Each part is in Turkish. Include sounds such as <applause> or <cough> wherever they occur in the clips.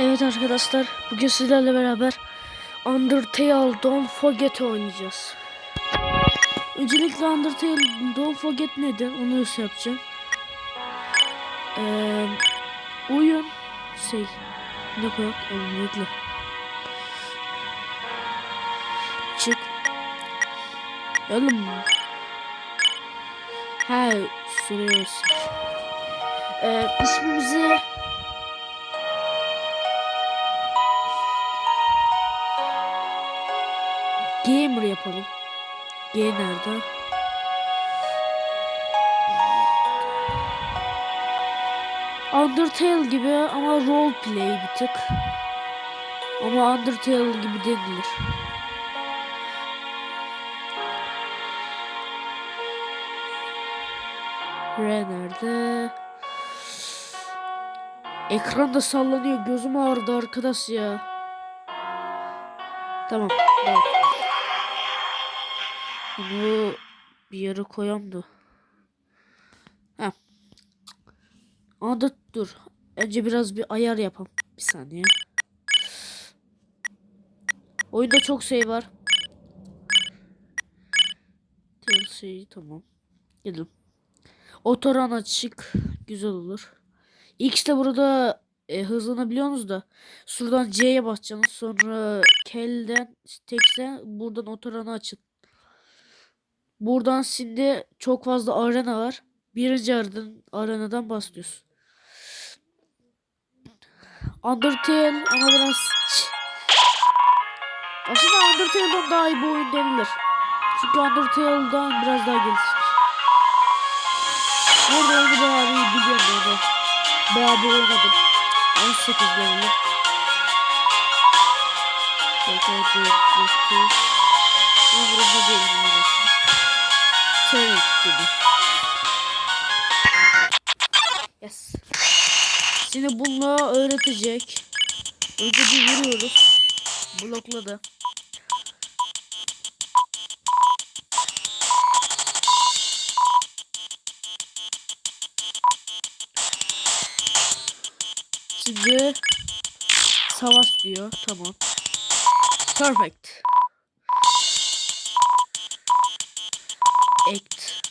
Evet arkadaşlar, bugün sizlerle beraber Undertale Don't Forget oynayacağız. Öncelikle Undertale Don't Forget nedir onu şey yapacağım. Ee, oyun şey ne koyak bekle. Çık. Oğlum. Ha sürüyoruz. Ee, ismimizi Gamer yapalım. G nerede? Undertale gibi ama role play bir tık. Ama Undertale gibi denilir. R nerede? Ekran da sallanıyor. Gözüm ağrıdı arkadaş ya. Tamam. Tamam. Bunu bir yere koyam da. Ha. Dur. Önce biraz bir ayar yapam. Bir saniye. Oyunda çok şey var. TLC tamam. Gidelim. Otoran açık. Güzel olur. X de burada e, hızlanabiliyorsunuz da. Şuradan C'ye basacaksınız. Sonra kelden tekse buradan otoranı açın. Buradan şimdi çok fazla arena var. Birinci arenadan, arenadan başlıyoruz. Undertale ama biraz aslında Undertale'dan daha iyi bir oyun denilir. Çünkü Undertale'dan biraz daha gelişmiş. Burada oyunu bayağı bir biliyorum böyle. Bayağı bir oynadım. 18 level'ı. Tekrar bir geçtik. Umurumda Şey gibi. Yes. Şimdi bununla öğretecek. Önce bir vuruyoruz. Blokladı. Şimdi savaş diyor. Tamam. Perfect. Act.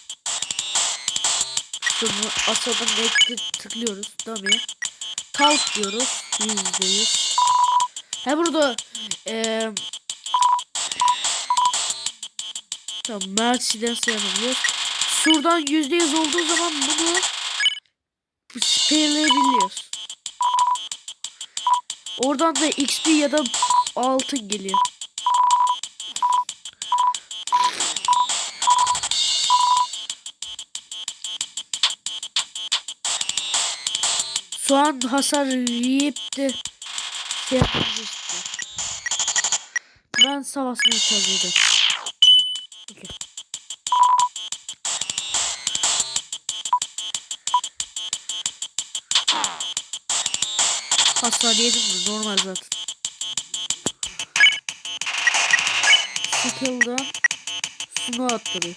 Şunu asalım act'i tıklıyoruz. Dummy. Kalk diyoruz. Yüzde yüz. Ha burada eee Tamam Mercy'den sayabiliyoruz. Şuradan yüzde yüz olduğu zaman bunu spreyleyebiliyoruz. Oradan da XP ya da altın geliyor. Şu an hasar yiyip de. Ben savaşmaya çalışıyorum. Okey. Hasar yedim mi? Normal zaten. Skill'dan şunu attırıyor.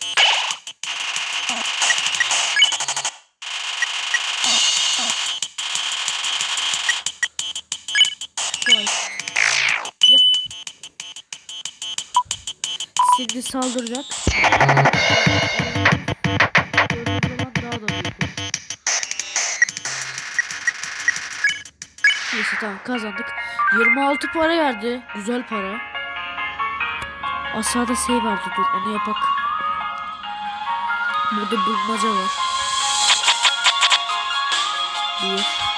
Saldıracak. Neyse tamam kazandık. 26 para verdi. Güzel para. Aşağıda şey vardı dur onu yapak. Burada bulmaca var. Bir.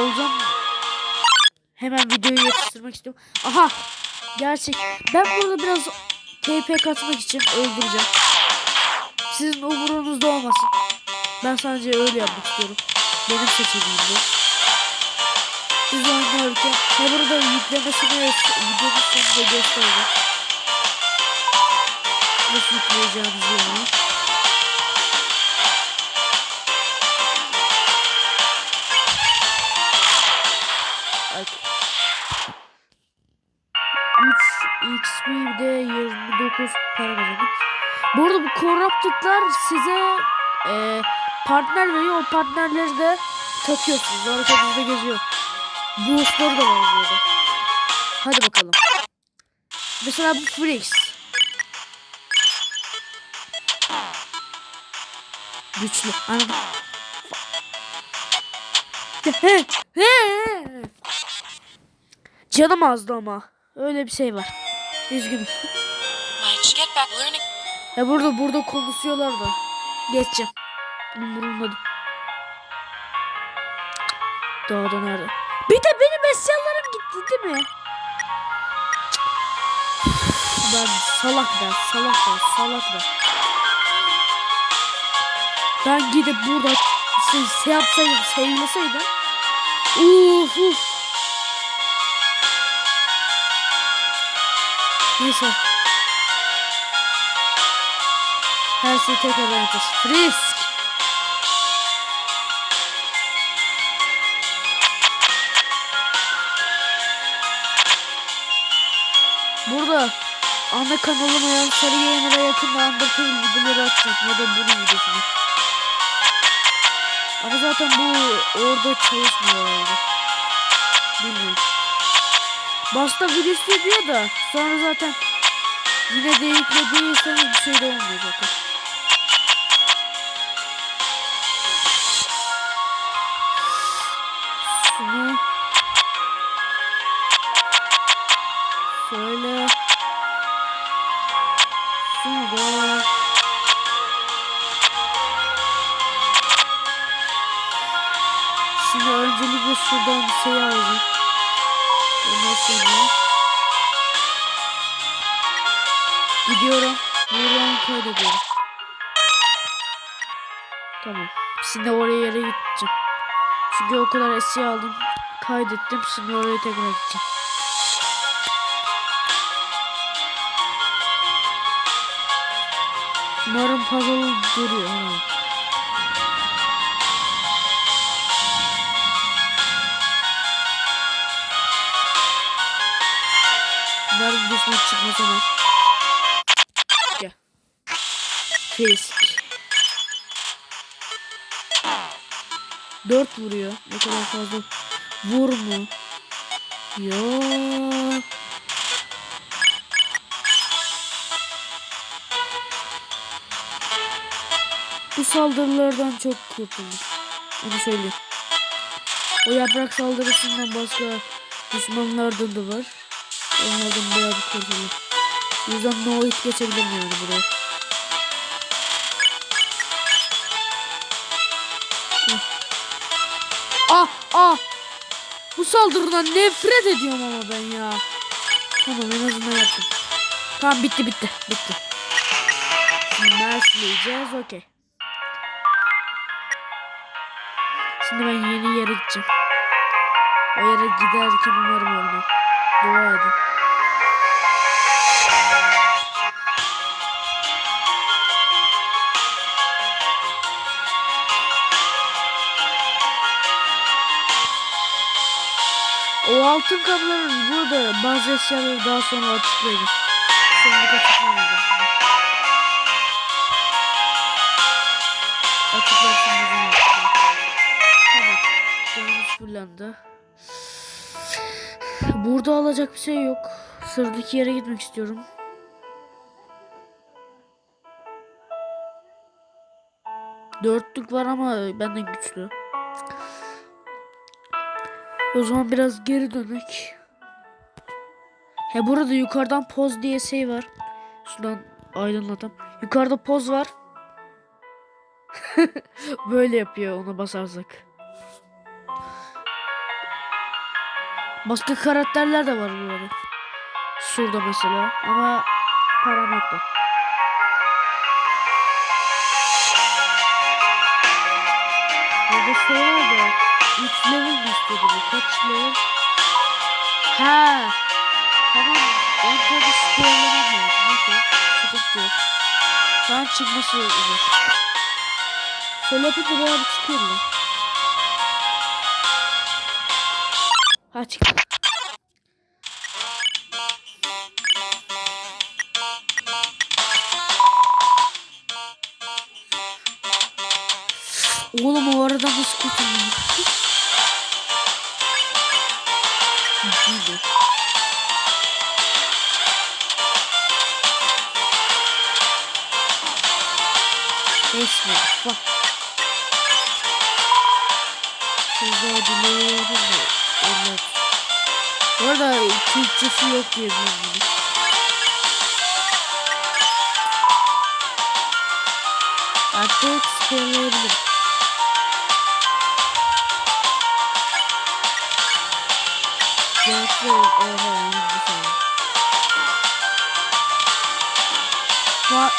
Olacağım. Hemen videoyu yetiştirmek istiyorum. Aha! Gerçek. Ben burada biraz TP katmak için öldüreceğim. Sizin umurunuzda olmasın. Ben sadece öyle yapmak istiyorum. Benim seçeneğim bu. Biz oynarken ha burada yüklemesini videonun sonunda göstereceğim. Nasıl yükleyeceğimizi yani. 3 XP de 29 para kazandım. Bu arada bu corrupted'lar size e, partner veriyor. O partnerleri de takıyorsunuz. Arkanızda geziyor. Boostları da var burada. Hadi bakalım. Mesela bu Freaks. Güçlü. Anladın? <laughs> Canım azdı ama. Öyle bir şey var. Üzgünüm. Mine should get back learning. Ya burada burada konuşuyorlar da. Geçeceğim. Umurumda değil. Dağda nerede? Bir de benim eşyalarım gitti değil mi? Ben salak ben salak ben salak ben. Ben gidip burada şey, şey yapsaydım sevgileseydim. Uf uf. Neyse. Her şeyi tekrar yapacağız. Frisk. Burada ana kanalıma yan sarı yayınlara yakında Undertale videoları atacağım. Ya da bunun videosunu. Ama zaten bu orada çalışmıyor herhalde. Bilmiyorum. Başta virüs diyor da sonra zaten yine de yüklediyseniz bir şey de olmuyor zaten. Şunu şöyle şunu da Şimdi öncelikle şuradan bir şey alacağım. Gidiyorum. Buradan kaydediyorum. Tamam. Şimdi oraya yere gideceğim. Çünkü o kadar eşya aldım. Kaydettim. Şimdi oraya tekrar gideceğim. Umarım puzzle duruyor. Ha. Umarım düşman çıkmaz ama. Gel. Fisk. Dört vuruyor. Ne kadar fazla. Vur mu? Yo. Bu saldırılardan çok kurtuldum. Onu söyleyeyim. O yaprak saldırısından başka düşmanlardan da var. Onlardan bayağı bir kurtuldum. O yüzden no hit geçebilirim buraya. Heh. Ah ah! Bu saldırıdan nefret ediyorum ama ben ya. Tamam en azından yaptım. Tamam bitti bitti bitti. Şimdi mercileyeceğiz okey. Şimdi ben yeni yere gideceğim. O yere giderken umarım ölmem. Dua. O altın kabloların burada bazı eşyaları daha sonra açıklayacağım. Şimdilik açıklamayacağım. Açıklarsın Tamam. Canımız fullendi. Burada alacak bir şey yok. Sıradaki yere gitmek istiyorum. Dörtlük var ama benden güçlü. O zaman biraz geri dönek. He burada yukarıdan poz diye şey var. Şuradan aydınlatam. Yukarıda poz var. <laughs> Böyle yapıyor ona basarsak. Başka karakterler de var burada. Şurada mesela ama param yok da. Burada şey da 3 level mi istedi bu? Kaç level? Ha. Tamam. Ben tabi spoiler'ım yok. Neyse. Sıkıntı yok. Şu an çıkması uzak. Şöyle bayağı bir lan. Ha çıktı. Oğlum o arada nasıl kurtuldun? Ciddi Resmi bak. Şurada dinleyelim mi? Evet. Bu arada Türkçesi yok diye biliyorum. Artık spoilerlayabilirim. Gerçi oha iyiydi sana. Va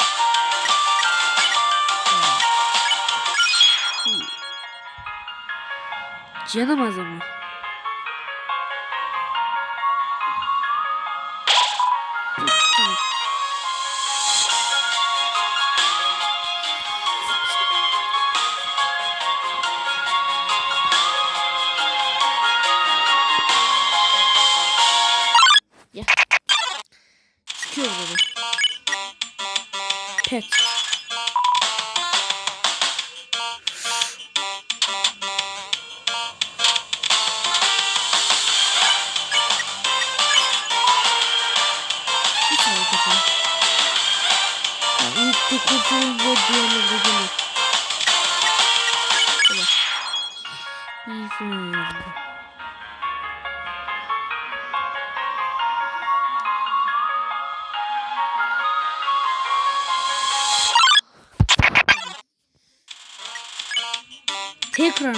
Canım az. Ya ilk de kurtulunca diğerleri Tekrar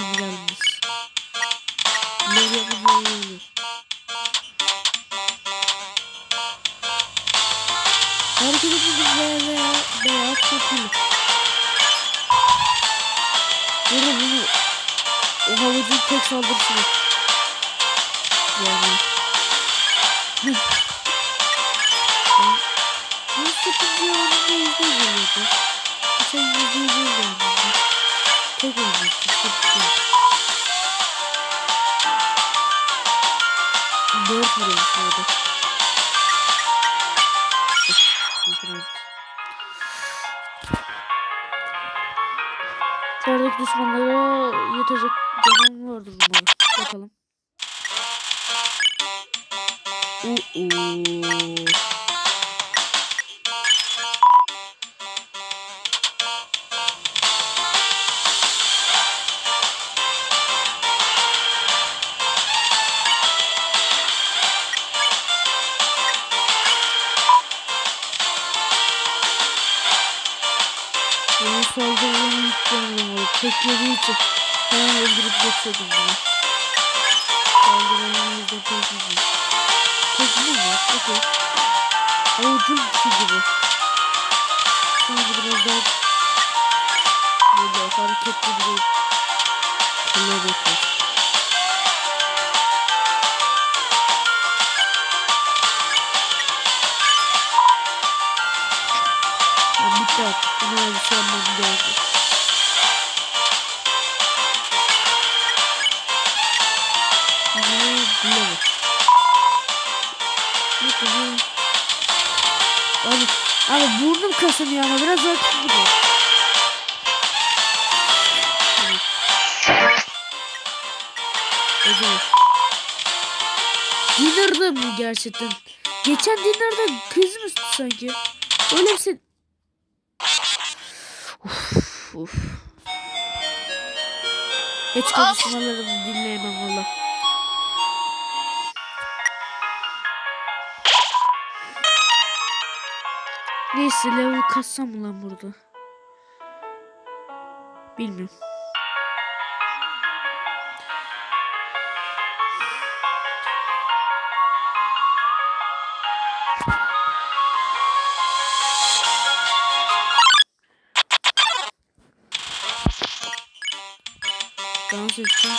Hareket edin veya veya kurtulun. Burada bunu o havucun tek saldırısı var. Yani. Ben sıkıntı yanında yüzde geliyordu. Geçen yüzde yüzde geldi. Tek. Sıkıntı yok. Dört vuruyormuş orada. Sıradaki düşmanlara yetecek canım vardır umarım. Bakalım. Onun yediği için hemen öldürüp geçiyordum bunu. Saldırılarını yüzde tek yedi. Tek mi mi? Okey. Avucum içi gibi. Şimdi biraz daha böyle hareketli bir kelebek burnum kaşınıyor ama biraz vakit gibi. Evet. Dinner'da mı gerçekten? Geçen Dinner'da kızmıştı sanki. Öyle bir şey... Uf, uf. Hiç konuşmalarını dinleyemem valla. Neyse level kassam mı lan burada? Bilmiyorum. Dans edeceğim.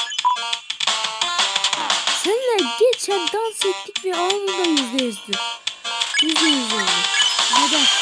Senle geçen dans ettik ve anında yüzde yüzdü. Yüzde yüz oldu. Neden?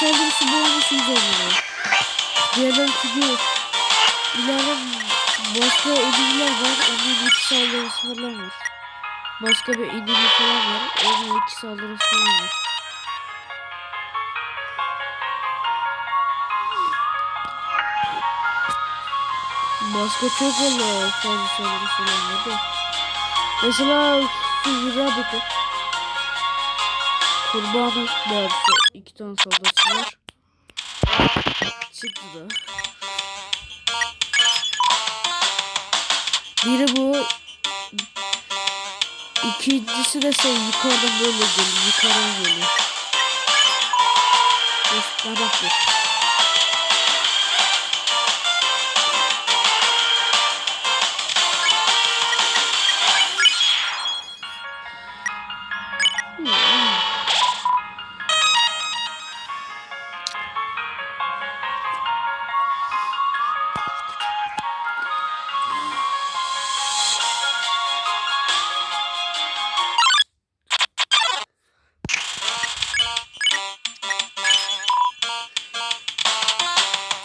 Saldırısı bu olması üzerine. Diğerleri çünkü ileride başka enemiler var. Onların iki saldırısı falan var. Başka bir enemi falan var. Onun iki saldırısı falan var. Başka çok valla fazla saldırısı falan var. Mesela şu Rabbit'i Kurbanı derse iki tane saldırısı var. Çıktı da. Biri bu. İkincisi de şey yukarıdan böyle geliyor. Yukarıdan geliyor. Üstten bak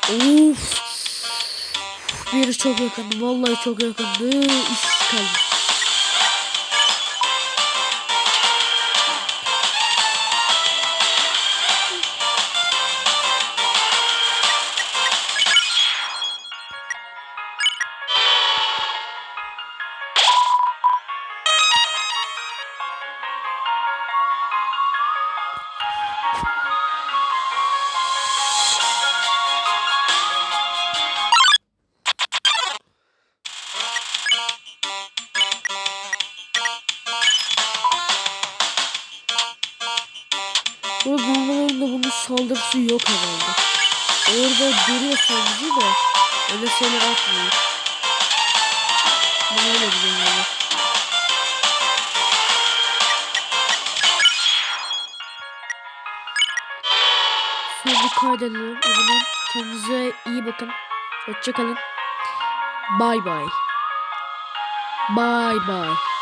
Of. Biri çok yakındı. Vallahi çok yakındı. İş kaldı. Bu normalde bunun saldırısı yok herhalde. Orada duruyor sadece de öyle şeyler atmıyor. Ben öyle valla. Sonra kaydedelim. O zaman kendinize iyi bakın. Hoşçakalın. Bye bye. Bye bye.